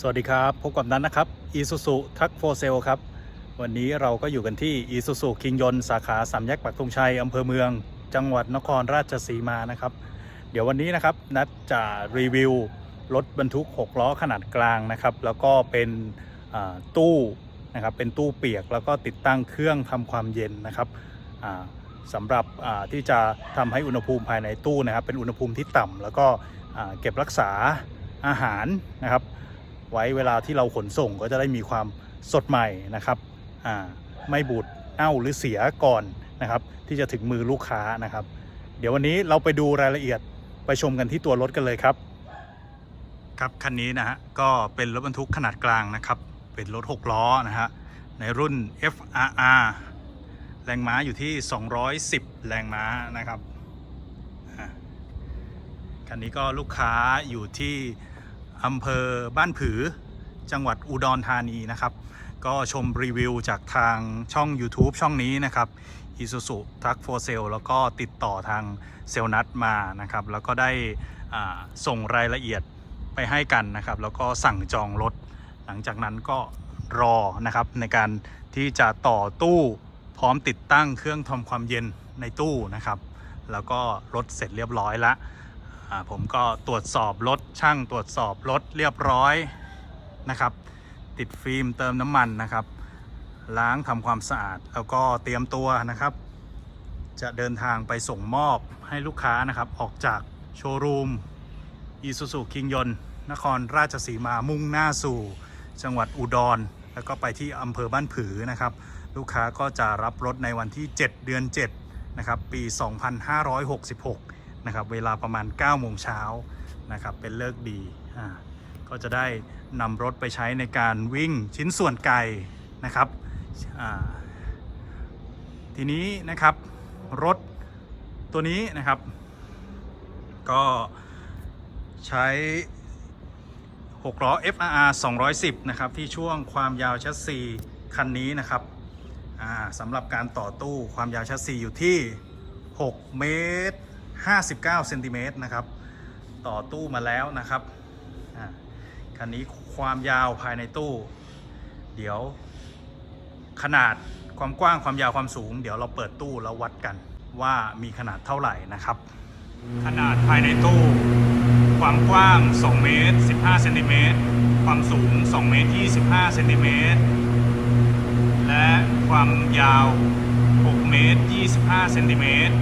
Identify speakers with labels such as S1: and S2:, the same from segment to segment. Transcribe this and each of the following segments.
S1: สวัสดีครับ พบกับนั้นนะครับ Isuzu t r u c k for Sale ครับ วันนี้เราก็อยู่กันที่ Isuzu คิงยนสาขาสามแยกปักธงชัยอำเภอเมือง จังหวัดนครราชสีมานะครับ เดี๋ยววันนี้นะครับ นัดจะรีวิวรถบรรทุก 6 ล้อขนาดกลางนะครับ แล้วก็เป็นตู้นะครับ เป็นตู้เปียกแล้วก็ติดตั้งเครื่องทำความเย็นนะครับสำหรับที่จะทำให้อุณหภูมิภายในตู้นะครับ เป็นอุณหภูมิที่ต่ำแล้วก็เก็บรักษาอาหารนะครับ ไว้เวลาที่เราขนส่งก็จะได้มีความสดใหม่นะครับไม่บูดเน่าหรือเสียก่อนนะครับ ที่จะถึงมือลูกค้านะครับ เดี๋ยววันนี้เราไปดูรายละเอียดไปชมกันที่ตัวรถกันเลยครับ ครับคันนี้นะฮะก็เป็นรถบรรทุกขนาดกลางนะครับ เป็นรถ 6 ล้อนะฮะในรุ่น FRR แรงม้าอยู่ที่ 210 แรงม้านะครับคันนี้ก็ลูกค้าอยู่ที่ อำเภอบ้านผือ จังหวัดอุดรธานีนะครับ ก็ชมรีวิวจากทางช่อง YouTube ช่องนี้นะครับ Isuzu Truck for Sale แล้วก็ติดต่อทางเซลนัดมานะครับ แล้วก็ได้ส่งรายละเอียดไปให้กันนะครับ แล้วก็สั่งจองรถ หลังจากนั้นก็รอนะครับในการที่จะต่อตู้พร้อมติดตั้งเครื่องทำความเย็นในตู้นะครับ แล้วก็รถเสร็จเรียบร้อยล้วอ่า ผมก็ตรวจสอบรถช่างตรวจสอบรถเรียบร้อยนะครับ ติดฟิล์มเติมน้ำมันนะครับ ล้างทำความสะอาดแล้วก็เตรียมตัวนะครับ จะเดินทางไปส่งมอบให้ลูกค้านะครับ ออกจากโชว์รูมอีซูซูคิงยนนครราชสีมามุ่งหน้าสู่ จังหวัดอุดร แล้วก็ไปที่อำเภอบ้านผือนะครับ ลูกค้าก็จะรับรถในวันที่ 7 เดือน7นะครับปี 2566 นะครับเวลาประมาณ9โมงเช้านะครับเป็นเลิกดีอ่าก็จะได้นำรถไปใช้ในการวิ่งชิ้นส่วนไก่นะครับทีนี้นะครับรถตัวนี้นะครับ ก็ใช้6ล้อ FRR 210 นะครับ ที่ช่วงความยาวแชสซีคันนี้นะครับสำหรับการต่อตู้ความยาวแชสซีอยู่ที่ 6 เมตร 59เซนติเมตรนะครับ ต่อตู้มาแล้วนะครับอ่าคันนี้ความยาวภายในตู้ เดี๋ยวขนาดความกว้างความยาวความสูง เดี๋ยวเราเปิดตู้แล้ววัดกันว่ามีขนาดเท่าไหร่นะครับ ขนาดภายในตู้ ความกว้าง 2 เมตร 15 เซนติเมตร ความสูง 2 เมตร 25 เซนติเมตร และความยาว 6 เมตร 25 เซนติเมตร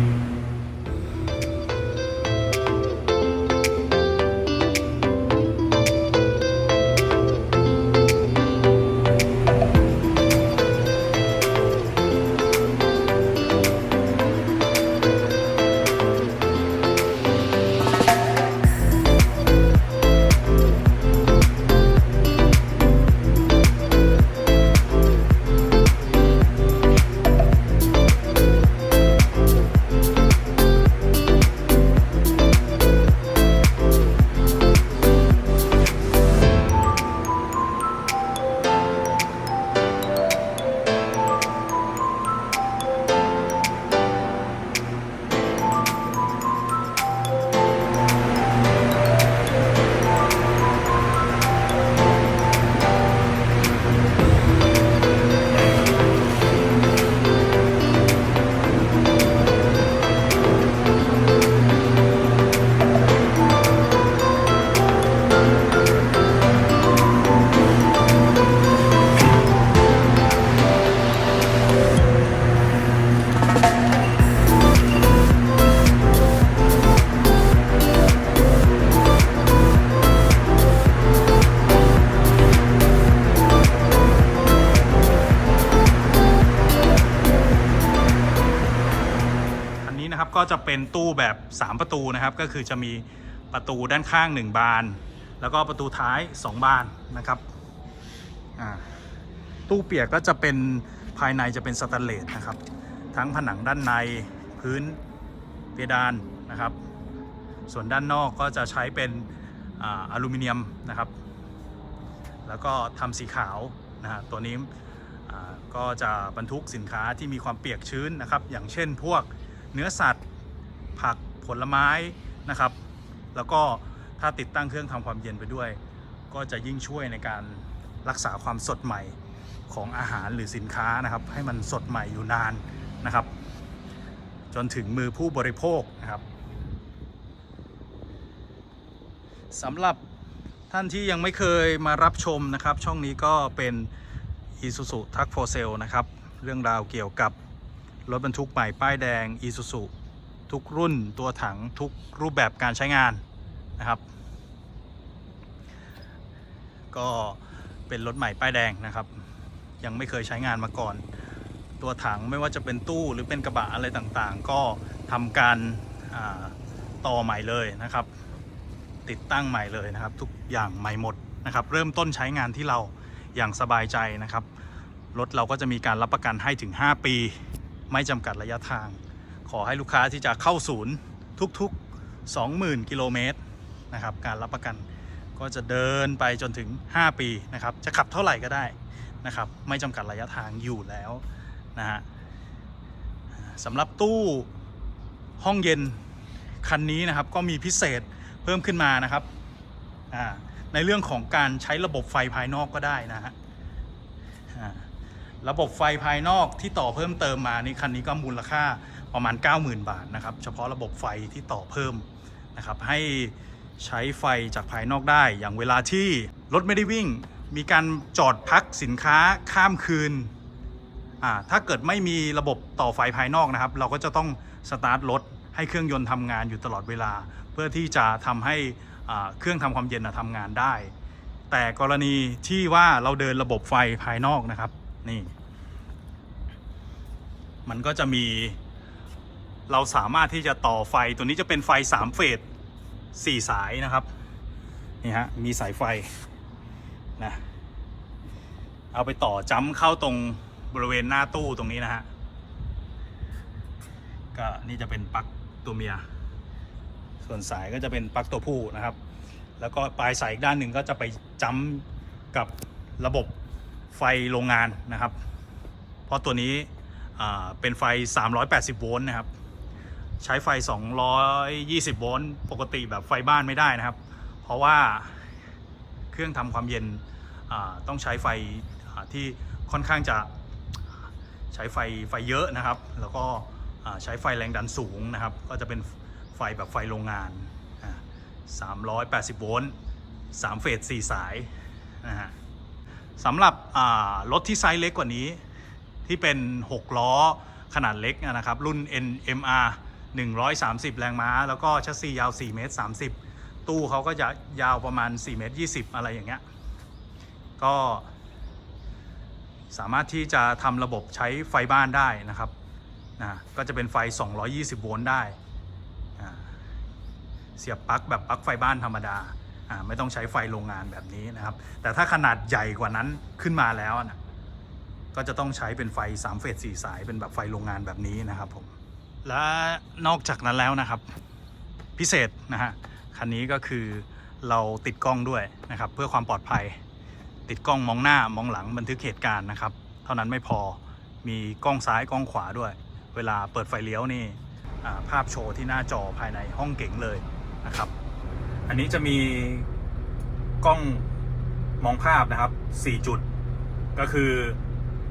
S1: เป็นตู้แบบ 3 ประตูนะครับ ก็คือจะมีประตูด้านข้าง 1 บาน แล้วก็ประตูท้าย 2 บานนะครับตู้เปียกก็จะเป็นภายในจะเป็นสแตนเลสนะครับ ทั้งผนังด้านในพื้นเพดานนะครับ ส่วนด้านนอกก็จะใช้เป็นออลูมิเนียมนะครับ แล้วก็ทำสีขาวนะฮะตัวนี้ก็จะบรรทุกสินค้าที่มีความเปียกชื้นนะครับ อย่างเช่นพวกเนื้อสัตว์ ผักผลไม้นะครับ แล้วก็ถ้าติดตั้งเครื่องทำความเย็นไปด้วย ก็จะยิ่งช่วยในการรักษาความสดใหม่ของอาหารหรือสินค้านะครับ ให้มันสดใหม่อยู่นานนะครับ จนถึงมือผู้บริโภคนะครับสำหรับท่านที่ยังไม่เคยมารับชมนะครับ ช่องนี้ก็เป็น Isuzu t u c for Sale นะครับ เรื่องราวเกี่ยวกับรถบรรทุกใหม่ป้ายแดง Isuzu ทุกรุ่นตัวถังทุกรูปแบบการใช้งานนะครับ ก็เป็นรถใหม่ป้ายแดงนะครับ ยังไม่เคยใช้งานมาก่อน ตัวถังไม่ว่าจะเป็นตู้หรือเป็นกระบะอะไรต่างๆ ก็ทำการาต่อใหม่เลยนะครับ ติดตั้งใหม่เลยนะครับ ทุกอย่างใหม่หมดนะครับ เริ่มต้นใช้งานที่เราอย่างสบายใจนะครับรถเราก็จะมีการรับประกันให้ถึง 5 ปี ไม่จำกัดระยะทาง ขอให้ลูกค้าที่จะเข้าศูนย์ทุกๆ 20,000 กิโลเมตรนะครับ การรับประกันก็จะเดินไปจนถึง 5 ปีนะครับ จะขับเท่าไหร่ก็ได้นะครับ ไม่จำกัดระยะทางอยู่แล้วนะฮะสำหรับตู้ห้องเย็นคันนี้นะครับก็มีพิเศษเพิ่มขึ้นมานะครับ ในเรื่องของการใช้ระบบไฟภายนอกก็ได้นะฮะระบบไฟภายนอกที่ต่อเพิ่มเติมมานี่คันนี้ก็มูลค่า ประมาณ 90,000 บาทนะครับ เฉพาะระบบไฟที่ต่อเพิ่มนะครับ ให้ใช้ไฟจากภายนอกได้ อย่างเวลาที่รถไม่ได้วิ่ง มีการจอดพักสินค้าข้ามคืน ถ้าเกิดไม่มีระบบต่อไฟภายนอกนะครับ เราก็จะต้องสตาร์ทรถให้เครื่องยนต์ทำงานอยู่ตลอดเวลา เพื่อที่จะทำให้เครื่องทำความเย็นนะทำงานได้ แต่กรณีที่ว่าเราเดินระบบไฟภายนอกนะครับ นี่ มันก็จะมี เราสามารถที่จะต่อไฟตัวนี้จะเป็นไฟ 3 เฟส4สายนะครับนี่ฮะมีสายไฟนะเอาไปต่อจ้ำเข้าตรงบริเวณหน้าตู้ตรงนี้นะฮะก็นี่จะเป็นปลั๊กตัวเมีย ส่วนสายก็จะเป็นปลั๊กตัวผู้นะครับ แล้วก็ปลายสายอีกด้านหนึ่งก็จะไปจ้ำกับระบบไฟโรงงานนะครับ เพราะตัวนี้อ่าเป็นไฟ 380 โวลต์นะครับ ใช้ไฟ 220 โวลต์ปกติแบบไฟบ้านไม่ได้นะครับ เพราะว่าเครื่องทำความเย็นต้องใช้ไฟที่ค่อนข้างจะใช้ไฟไฟเยอะนะครับ แล้วก็ใช้ไฟแรงดันสูงนะครับ ก็จะเป็นไฟแบบไฟโรงงานอ่า380 โวลต์ 3 เฟส 4 สายนะฮะสำหรับรถที่ไซส์เล็กกว่านี้ที่เป็น 6 ล้อขนาดเล็กนะครับ รุ่น NMR 130 แรงม้า แล้วก็ชัสซียาว4เมตร30 ตู้เขาก็จะยาวประมาณ4เมตร20 อะไรอย่างเงี้ย ก็สามารถที่จะทำระบบใช้ไฟบ้านได้นะครับนะก็จะเป็นไฟ 220 โวลต์ได้ เสียบปลั๊กแบบปลั๊กไฟบ้านธรรมดาอ่าไม่ต้องใช้ไฟโรงงานแบบนี้นะครับ แต่ถ้าขนาดใหญ่กว่านั้นขึ้นมาแล้วนะก็จะต้องใช้เป็นไฟ 3 เฟส 4 สายเป็นแบบไฟโรงงานแบบนี้นะครับผม และนอกจากนั้นแล้วนะครับ พิเศษนะฮะคันนี้ก็คือเราติดกล้องด้วยนะครับ เพื่อความปลอดภัย ติดกล้องมองหน้ามองหลังบันทึกเหตุการณ์นะครับ เท่านั้นไม่พอมีกล้องซ้ายกล้องขวาด้วย เวลาเปิดไฟเลี้ยวนี่ภาพโชว์ที่หน้าจอภายในห้องเก๋งเลยนะครับ อันนี้จะมีกล้องมองภาพนะครับ 4 จุด ก็คือ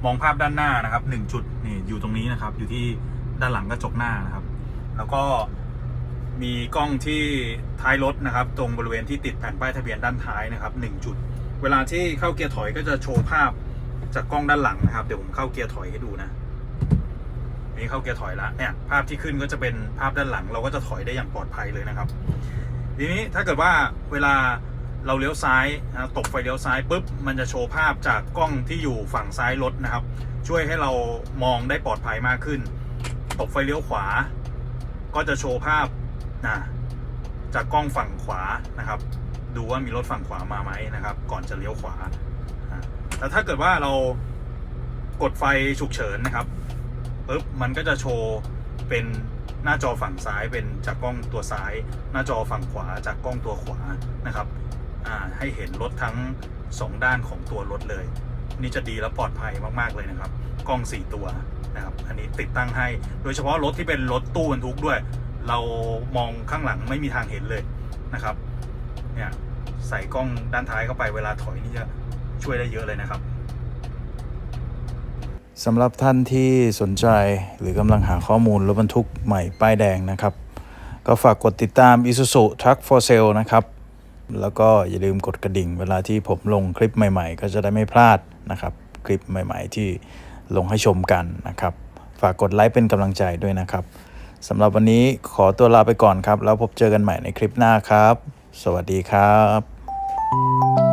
S1: มองภาพด้านหน้านะครับ 1 จุดนี่อยู่ตรงนี้นะครับอยู่ที่ ด้านหลังกระจกหน้านะครับ แล้วก็มีกล้องที่ท้ายรถนะครับ ตรงบริเวณที่ติดแผ่นป้ายทะเบียนด้านท้ายนะครับ1จุด เวลาที่เข้าเกียร์ถอยก็จะโชว์ภาพจากกล้องด้านหลังนะครับ เดี๋ยวผมเข้าเกียร์ถอยให้ดูนะนี่เข้าเกียร์ถอยแล้วเนี่ยภาพที่ขึ้นก็จะเป็นภาพด้านหลัง เราก็จะถอยได้อย่างปลอดภัยเลยนะครับ ทีนี้ถ้าเกิดว่าเวลาเราเลี้ยวซ้ายนะตบไฟเลี้ยวซ้ายปุ๊บมันจะโชว์ภาพจากกล้องที่อยู่ฝั่งซ้ายรถนะครับ ช่วยให้เรามองได้ปลอดภัยมากขึ้น ตบไฟเลี้ยวขวา ก็จะโชว์ภาพนะจากกล้องฝั่งขวานะครับ ดูว่ามีรถฝั่งขวามาไหมนะครับ ก่อนจะเลี้ยวขวาแต่ถ้าเกิดว่าเรากดไฟฉุกเฉินนะครับปุ๊บมันก็จะโชว์เป็นหน้าจอฝั่งซ้ายเป็นจากกล้องตัวซ้าย หน้าจอฝั่งขวาจากกล้องตัวขวานะครับอ่าให้เห็นรถทั้งสองด้านของตัวรถเลย นี่จะดีและปลอดภัยมาก ๆ เลยนะครับ กล้อง 4 ตัวนะครับอันนี้ติดตั้งให้ โดยเฉพาะรถที่เป็นรถตู้บรรทุกด้วย เรามองข้างหลังไม่มีทางเห็นเลยนะครับเนี่ยใส่กล้องด้านท้ายเข้าไปเวลาถอยนี่จะช่วยได้เยอะเลยนะครับสำหรับท่านที่สนใจหรือกำลังหาข้อมูลรถบรรทุกใหม่ป้ายแดงนะครับ ก็ฝากกดติดตาม Isuzu Truck for Sale นะครับ แล้วก็อย่าลืมกดกระดิ่งเวลาที่ผมลงคลิปใหม่ๆ ก็จะได้ไม่พลาดนะครับ คลิปใหม่ ๆ ที่ ลงให้ชมกันนะครับ ฝากกดไลค์เป็นกำลังใจด้วยนะครับสำหรับวันนี้ขอตัวลาไปก่อนครับ แล้วพบเจอกันใหม่ในคลิปหน้าครับ สวัสดีครับ